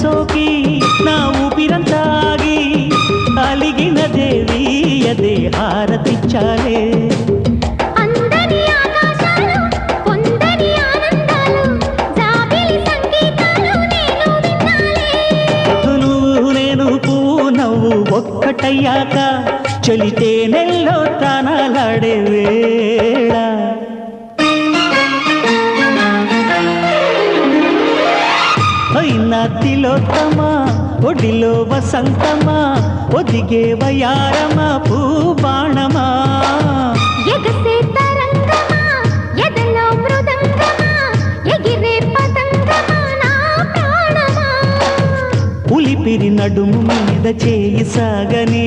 సోకి నా ఊపిరంతాగి అలిగిన దేవి అదే హారతిచ్చాలే ఒక్కటయ్యాక చలితే నెల్లో తానాలాడేవే అయినా తిలోత్తమా ఒడిలో వసంతమా ఒదిగే వయారమా పూబాణమా. ఎగసే తరంగమా ఎదలో మృదంగమా ఎగిరే పతంగమా నా ప్రాణమా. ఉలిపిరి నడుము మీద చేయి సాగని